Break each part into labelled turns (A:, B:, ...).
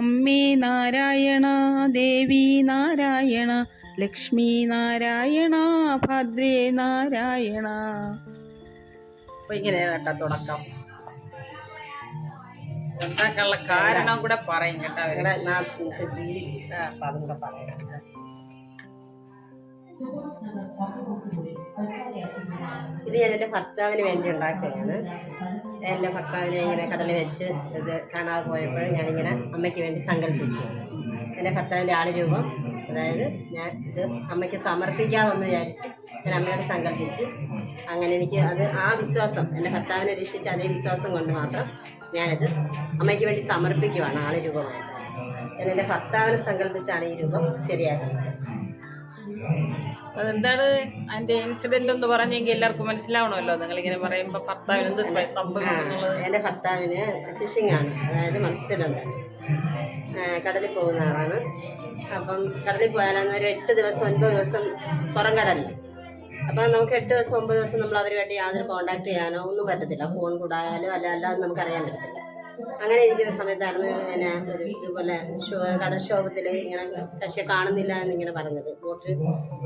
A: അമ്മേ നാരായണ ദേവി നാരായണ ലക്ഷ്മി നാരായണ ഭദ്രേ നാരായണ.
B: അപ്പൊ ഇങ്ങനെയാണ് കേട്ടോ തുടക്കം. ഉണ്ടാക്കാനുള്ള കാരണം കൂടെ പറയും കേട്ടോ അവർ.
C: ഞങ്ങളുടെ നാട്ടിലത്തെ ജീവി അപ്പം അതും കൂടെ പറയാം. ഇത് ഞാൻ എന്റെ ഭർത്താവിന് വേണ്ടി ഉണ്ടാക്കുകയാണ്. എന്റെ ഭർത്താവിനെ ഇങ്ങനെ കടലിൽ വെച്ച് ഇത് കാണാതെ പോയപ്പോൾ ഞാനിങ്ങനെ അമ്മയ്ക്ക് വേണ്ടി സങ്കല്പിച്ചു. എന്റെ ഭർത്താവിന്റെ ആൾ രൂപം അതായത് ഞാൻ ഇത് അമ്മയ്ക്ക് സമർപ്പിക്കാമെന്ന് വിചാരിച്ച് ഞാൻ അമ്മയോട് സങ്കല്പിച്ച്. അങ്ങനെ എനിക്ക് അത് ആ വിശ്വാസം എന്റെ ഭർത്താവിനെ രക്ഷിച്ച അതേ വിശ്വാസം കൊണ്ട് മാത്രം ഞാനത് അമ്മയ്ക്ക് വേണ്ടി സമർപ്പിക്കുവാണ് ആൾ രൂപമായിട്ട് ഞാൻ എന്റെ ഭർത്താവിനെ സങ്കല്പിച്ചാണ് ഈ രൂപം ശരിയാക്കുന്നത്.
B: അതെന്താണ് അതിന്റെ ഇൻസിഡന്റ് ഒന്ന് പറഞ്ഞെങ്കിൽ എല്ലാവർക്കും മനസ്സിലാവണമല്ലോ. നിങ്ങൾ ഇങ്ങനെ പറയുമ്പോ ഭർത്താവിന് എന്ത് സംഭവിച്ചു
C: എന്റെ ഭർത്താവിന് ഫിഷിംഗ് ആണ്. അതായത് മത്സ്യബന്ധനം. ആ, കടലിൽ പോകുന്ന ആളാണ്. അപ്പം കടലിൽ പോയാലാണ് ഒരു എട്ട് ദിവസം ഒൻപത് ദിവസം പുറം കടലിൽ അപ്പം നമുക്ക് എട്ട് ദിവസം ഒമ്പത് ദിവസം നമ്മൾ അവരുമായിട്ട് യാതൊരു കോണ്ടാക്ട് ചെയ്യാനോ ഒന്നും പറ്റത്തില്ല. ഫോൺ കൂടായാലും അല്ല അല്ലാതെ നമുക്ക് അറിയാൻ പറ്റത്തില്ല. അങ്ങനെ ഇരിക്കുന്ന സമയത്തായിരുന്നു പിന്നെ ഒരു ഇതുപോലെ ഷോ കടൽക്ഷോഭത്തിൽ ഇങ്ങനെ പക്ഷേ കാണുന്നില്ല എന്നിങ്ങനെ പറഞ്ഞത്. ബോട്ട്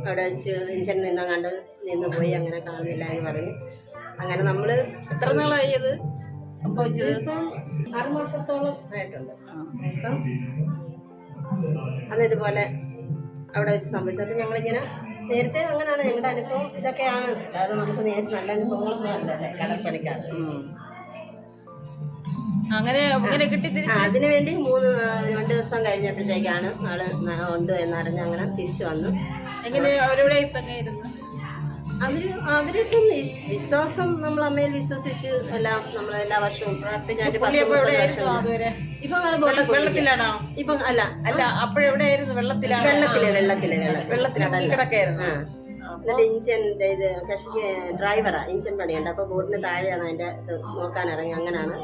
C: അവിടെ വെച്ച് ഇഞ്ചൻ നിന്നങ്ങാണ്ട് നിന്ന് പോയി അങ്ങനെ കാണുന്നില്ല എന്ന് പറഞ്ഞ്. അങ്ങനെ നമ്മൾ
B: എത്ര നാളായി അത് സംഭവിച്ചത്?
C: ആറ് മാസത്തോളം ആയിട്ടുണ്ട്. അപ്പം അന്ന് ഇതുപോലെ അവിടെ വെച്ച് സംഭവിച്ചത്. ഞങ്ങളിങ്ങനെ നേരത്തെ അങ്ങനെയാണ് ഞങ്ങളുടെ അനുഭവം ഇതൊക്കെയാണ്. അല്ലാതെ നമുക്ക് നേരിട്ട് നല്ല അനുഭവങ്ങളൊന്നും അല്ലല്ലേ കടൽപ്പണിക്കാർ
B: അങ്ങനെ അങ്ങനെ കിട്ടി തിരിച്ച്.
C: അതിനു വേണ്ടി മൂന്ന് രണ്ട് ദിവസം കഴിഞ്ഞപ്പോഴത്തേക്കാണ് ആൾ ഉണ്ട് എന്നറിഞ്ഞ് അങ്ങനെ തിരിച്ചു വന്നു.
B: എങ്ങനെ അവരുടെ ഇരുന്ന്?
C: അവർ അവർക്ക് വിശ്വാസം നമ്മൾ അമ്മയിൽ വിശ്വസിച്ച് എല്ലാം നമ്മൾ എല്ലാ വർഷവും ഇപ്പൊ.
B: വെള്ളത്തിലാണോ?
C: ഇപ്പൊ അല്ല
B: അല്ല അപ്പോഴെവിടെയായിരുന്നു വെള്ളത്തിലാണ്?
C: വെള്ളത്തിൽ വെള്ളത്തിൽ വെള്ളത്തിൽ.
B: വെള്ളത്തിലാണ്? കിടക്കായിരുന്നു.
C: എന്നിട്ട് ഇഞ്ചിന്റെ ഇത് കൃഷിക്ക് ഡ്രൈവറാ ഇഞ്ചിൻ പണിയുണ്ട്. അപ്പൊ ബോട്ടിന് താഴെയാണ് അതിന്റെ നോക്കാൻ ഇറങ്ങി. അങ്ങനെയാണ്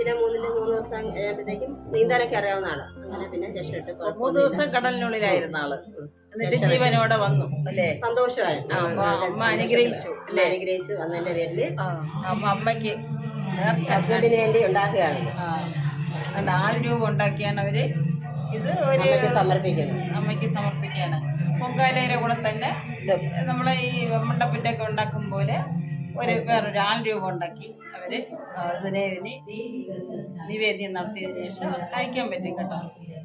C: പിന്നെ മൂന്നിന്റെ മൂന്ന് ദിവസം കഴിയുമ്പോഴത്തേക്കും നീന്താനൊക്കെ അറിയാവുന്ന ആൾ. അങ്ങനെ പിന്നെ രക്ഷപ്പെട്ട്
B: മൂന്ന്. ദിവസം കടലിനുള്ളിലായിരുന്ന ആൾ. എന്നിട്ട് ജീവനോടെ വന്നു അല്ലേ?
C: സന്തോഷമായി.
B: അമ്മ അനുഗ്രഹിച്ചു
C: അല്ലേ? അനുഗ്രഹിച്ചു വന്നതിന്റെ
B: പേരിൽ. അമ്മയ്ക്ക്
C: ഹസ്ബൻഡിന് വേണ്ടി ഉണ്ടാക്കുകയാണ്.
B: അത് ആറ് രൂപ ഉണ്ടാക്കിയാണ് അവർ. ഇത് ഒരു
C: സമർപ്പിക്കുന്നു.
B: അമ്മയ്ക്ക് സമർപ്പിക്കുകയാണ്. പൊങ്കാലയുടെ കൂടെ തന്നെ നമ്മളെ ഈ മണ്ടപ്പറ്റൊക്കെ ഉണ്ടാക്കും പോലെ ഒരു വേറൊരാൾ രൂപം രൂപ ഉണ്ടാക്കി അവർ ആ, ഇതിനെ നിവേദ്യം നടത്തിയതിനു ശേഷം കഴിക്കാൻ പറ്റും കേട്ടോ.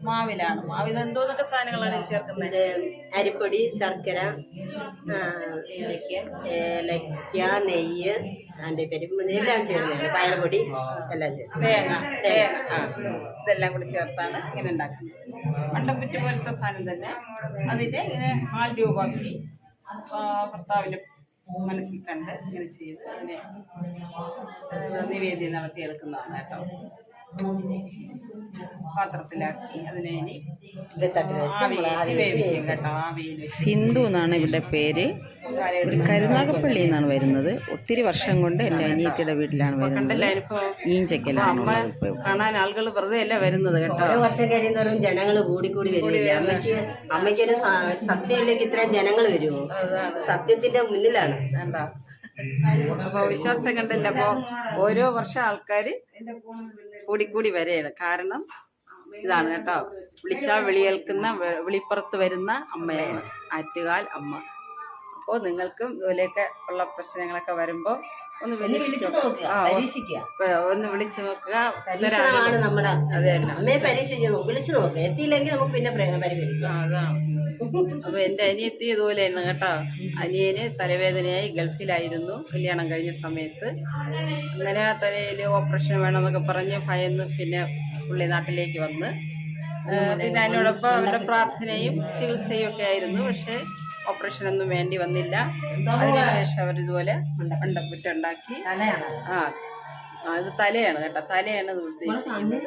B: മാവിലാണ്. മാവിൽ എന്തോന്നൊക്കെ സാധനങ്ങളാണ് ചേർക്കുന്നത്
C: അരിപ്പൊടി ശർക്കര ഏലക്ക നെയ്യ് അതിന്റെ പേര് എല്ലാം ചേർന്നത് പയർപൊടി എല്ലാം ചേർത്ത്
B: തേങ്ങ തേങ്ങ. ആ ഇതെല്ലാം കൂടി ചേർത്താണ് ഇങ്ങനെ ഉണ്ടാക്കുന്നത്. മണ്ടപ്പുറ്റി പോലത്തെ സാധനം തന്നെ. അതിനെ ഇങ്ങനെ ആൾ രൂപമാക്കി ഭർത്താവിന്റെ മനസ്സിൽ കണ്ട് ഇങ്ങനെ ചെയ്ത് അതിനെ നിവേദ്യം നടത്തിയെടുക്കുന്നതാണ് കേട്ടോ. പാത്രത്തിലാക്കി അതിനെ ഇനി
A: സിന്ധു എന്നാണ് ഇവിടെ പേര്. കരുനാഗപ്പള്ളി എന്നാണ് വരുന്നത്. ഒത്തിരി വർഷം കൊണ്ട് എന്റെ അനിയത്തിയുടെ വീട്ടിലാണ് വരുന്നത്. ഈഞ്ചക്കലാണ്
B: കാണാൻ ആളുകൾ വെറുതെ അല്ല വരുന്നത് കേട്ടോ?
C: ഓരോ വർഷം കഴിയുന്നവരും ജനങ്ങൾ കൂടിക്കൂടി വരില്ലേ അമ്മയ്ക്ക് അമ്മയ്ക്കൊരു സത്യം സത്യമില്ലെങ്കിൽ ഇത്രയും ജനങ്ങൾ വരുമോ? സത്യത്തിന്റെ മുന്നിലാണ്.
B: അപ്പൊ വിശ്വാസം കണ്ടില്ല. അപ്പൊ ഓരോ വർഷം ആൾക്കാർ കൂടിക്കൂടി വരെയാണ്. കാരണം ഇതാണ് കേട്ടോ. വിളിച്ചാൽ വിളിയേൽക്കുന്ന വിളിപ്പുറത്ത് വരുന്ന അമ്മയാണ്. ആറ്റുകാൽ അമ്മ. അപ്പോൾ നിങ്ങൾക്കും ഇതുപോലെയൊക്കെ ഉള്ള പ്രശ്നങ്ങളൊക്കെ വരുമ്പോൾ ഒന്ന് ഒന്ന് വിളിച്ചു നോക്കുക
C: അതെ നമ്മുടെ
B: അത്
C: വിളിച്ചു നോക്കുക എത്തിയില്ലെങ്കിൽ നമുക്ക് പിന്നെ പ്ര- പരിഹരിക്കാം.
B: അതാണ്. അപ്പൊ എന്റെ അനിയത്തി ഇതുപോലെയാണ് കേട്ടോ. അനിയന് തലവേദനയായി ഗൾഫിലായിരുന്നു കല്യാണം കഴിഞ്ഞ സമയത്ത്. അങ്ങനെ തലയിൽ ഓപ്പറേഷൻ വേണമെന്നൊക്കെ പറഞ്ഞ് ഭയന്ന് പിന്നെ പുള്ളി നാട്ടിലേക്ക് വന്ന്. പിന്നെ അതിനോടൊപ്പം അവരുടെ പ്രാർത്ഥനയും ചികിത്സയും ഒക്കെ ആയിരുന്നു പക്ഷേ ഓപ്പറേഷൻ ഒന്നും വേണ്ടി വന്നില്ല. അതിനുശേഷം അവരിതുപോലെ മണ്ടപ്പുറ്റുണ്ടാക്കി ആ ആ, ഇത് തലയാണ് കേട്ടോ. തലയാണ് ഇത് ഉദ്ദേശിക്കുന്നത്.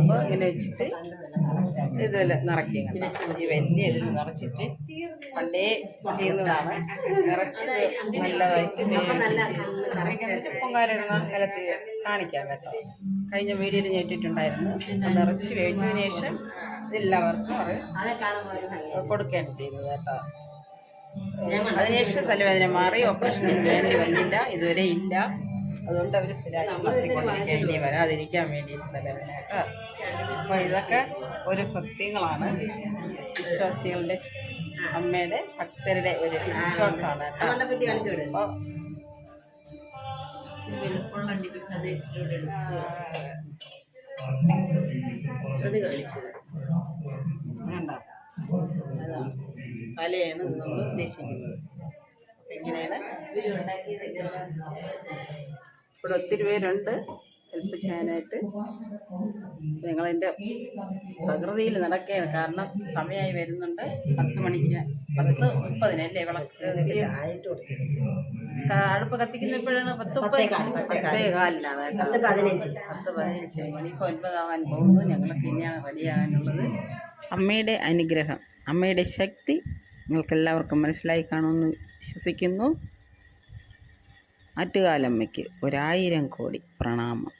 B: അപ്പോൾ ഇങ്ങനെ വെച്ചിട്ട് ഇതുപോലെ നിറയ്ക്കും. ഈ വലിയ ഇതിൽ നിറച്ചിട്ട് പണ്ടേ ചെയ്യുന്നതാണ്. നിറച്ചിട്ട് നല്ലതായിട്ട് പൊങ്കാലിടുന്ന നിലത്ത് കാണിക്കാം കേട്ടോ. കഴിഞ്ഞ വീഡിയോയിൽ ഞാൻ ഇട്ടിട്ടുണ്ടായിരുന്നു. നിറച്ച് വേവിച്ചതിന് ശേഷം
C: ഇതെല്ലാവർക്കും.
B: കൊടുക്കുകയാണ് ചെയ്യുന്നത് കേട്ടോ. അതിനുശേഷം തലവേദന മാറി. ഓപ്പറേഷൻ വേണ്ടി വന്നില്ല. ഇതുവരെ ഇല്ല. അതുകൊണ്ട് അവർ സ്ഥിരമായിട്ട് നടത്തിക്കൊണ്ടിരിക്കുക ഇനി വരാതിരിക്കാൻ വേണ്ടിയിട്ട് തലവേദന കേട്ടോ. അപ്പോൾ ഇതൊക്കെ ഒരു സത്യങ്ങളാണ്. വിശ്വാസികളുടെ അമ്മയുടെ ഭക്തരുടെ ഒരു വിശ്വാസമാണ് കേട്ടോ.
C: അത്
B: നമ്മൾ ഉദ്ദേശിക്കുന്നത്. എങ്ങനെയാണ് ഇവിടെ ഒത്തിരി പേരുണ്ട്. ഹെൽപ്പ് ചെയ്യാനായിട്ട്. ഞങ്ങളതിന്റെ പ്രകൃതിയിൽ നടക്കുകയാണ്. കാരണം സമയമായി വരുന്നുണ്ട്. പത്ത് മണിക്ക് പത്ത് മുപ്പതിനല്ലേ വിളക്ക്?
C: അടുപ്പ്
B: കത്തിക്കുന്ന ഇപ്പോഴാണ് കത്തിക്കുന്നപ്പോഴാണ് പത്ത്. പത്തേ കാലിലാണ്
C: പത്ത് പതിനഞ്ച്.
B: പത്ത് പതിനഞ്ച്. മണിപ്പോൾ ഒൻപതാവാൻ പോകുന്നു. ഞങ്ങൾക്ക് ഇനിയാണ് റെഡിയാകാനുള്ളത്
A: അമ്മയുടെ അനുഗ്രഹം അമ്മയുടെ ശക്തി നിങ്ങൾക്കെല്ലാവർക്കും മനസ്സിലായി കാണുമെന്ന് വിശ്വസിക്കുന്നു. ആറ്റുകാലമ്മയ്ക്ക് ഒരായിരം കോടി പ്രണാമം.